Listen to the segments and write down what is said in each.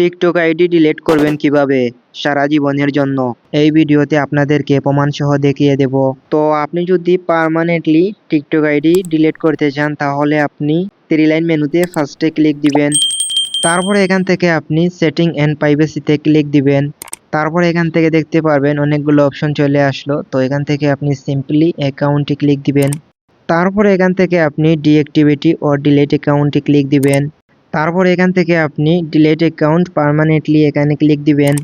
TikTok ID delete করবেন কীভাবে? সারা জীবনের জন্য। এই ভিডিওতে আপনাদেরকে প্রমাণ সহ দেখিয়ে দেব। তো আপনি যদি পার্মানেন্টলি টিকটক আইডি ডিলিট করতে চান, তাহলে আপনি থ্রি লাইন মেনুতে ফার্স্টে ক্লিক দিবেন। তারপরে এখান থেকে আপনি সেটিং অ্যান্ড প্রাইভেসিতে ক্লিক দিবেন। তারপরে এখান থেকে দেখতে পারবেন অনেকগুলো অপশন চলে আসলো। তো এখান থেকে আপনি সিম্পলি অ্যাকাউন্টে ক্লিক দিবেন। তারপরে এখান থেকে আপনি ডিঅ্যাক্টিভিটি ও ডিলেট অ্যাকাউন্টে ক্লিক দিবেন। তারপর এখান থেকে আপনি ডিলেট অ্যাকাউন্ট পার্মানেন্টলি এখানে ক্লিক দিবেন।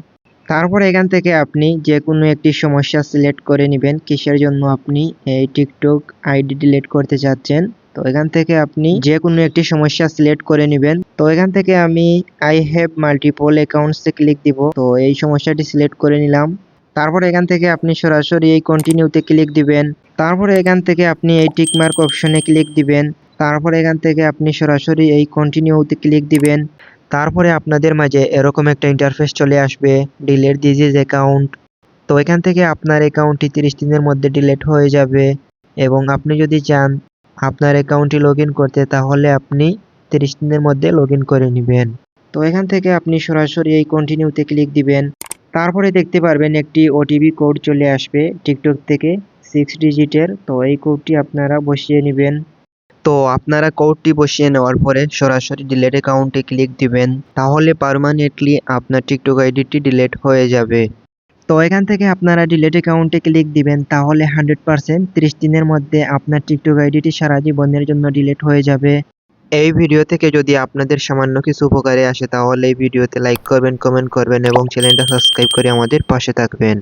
তারপর এখান থেকে আপনি যে কোনো একটি সমস্যা সিলেক্ট করে নেবেন। কিসের জন্য আপনি এই টিকটক আইডি ডিলিট করতে চাচ্ছেন তো এখান থেকে আপনি যে কোনো একটি সমস্যা সিলেক্ট করে নেবেন। তো এখান থেকে আমি আই হ্যাভ মাল্টিপল অ্যাকাউন্টসে ক্লিক দিব। তো এই সমস্যাটি সিলেক্ট করে নিলাম। তারপর এখান থেকে আপনি সরাসরি এই কন্টিনিউতে ক্লিক দিবেন। তারপরে এখান থেকে আপনি এই টিকমার্ক অপশনে ক্লিক দিবেন। তারপর এখান থেকে আপনি সরাসরি এই কন্টিনিউতে ক্লিক দিবেন। তারপরে আপনাদের মাঝে এরকম একটা ইন্টারফেস চলে আসবে ডিলেট ডিজিজ অ্যাকাউন্ট তো এখান থেকে আপনার অ্যাকাউন্টটি তিরিশ দিনের মধ্যে ডিলেট হয়ে যাবে এবং আপনি যদি চান আপনার অ্যাকাউন্টটি লগ করতে, তাহলে আপনি তিরিশ দিনের মধ্যে লগ করে নেবেন। তো এখান থেকে আপনি সরাসরি এই কন্টিনিউতে ক্লিক দিবেন। তারপরে দেখতে পারবেন একটি ওটিপি কোড চলে আসবে টিকটক থেকে সিক্স ডিজিটের তো এই কোডটি আপনারা বসিয়ে নেবেন। তো আপনারা কোডটি বসিয়ে নেওয়ার পরে সরাসরি ডিলেট অ্যাকাউন্টে ক্লিক দিবেন, তাহলে পার্মানেন্টলি আপনার টিকটক আইডিটি ডিলেট হয়ে যাবে। তো এখান থেকে আপনারা ডিলেট অ্যাকাউন্টে ক্লিক দিবেন, তাহলে হান্ড্রেড পার্সেন্ট ত্রিশ দিনের মধ্যে আপনার টিকটক আইডিটি সারা জীবনের জন্য ডিলেট হয়ে যাবে। এই ভিডিও থেকে যদি আপনাদের সামান্য কিছু উপকারে আসে, তাহলে এই ভিডিওতে লাইক করবেন কমেন্ট করবেন এবং চ্যানেলটা সাবস্ক্রাইব করে আমাদের পাশে থাকবেন।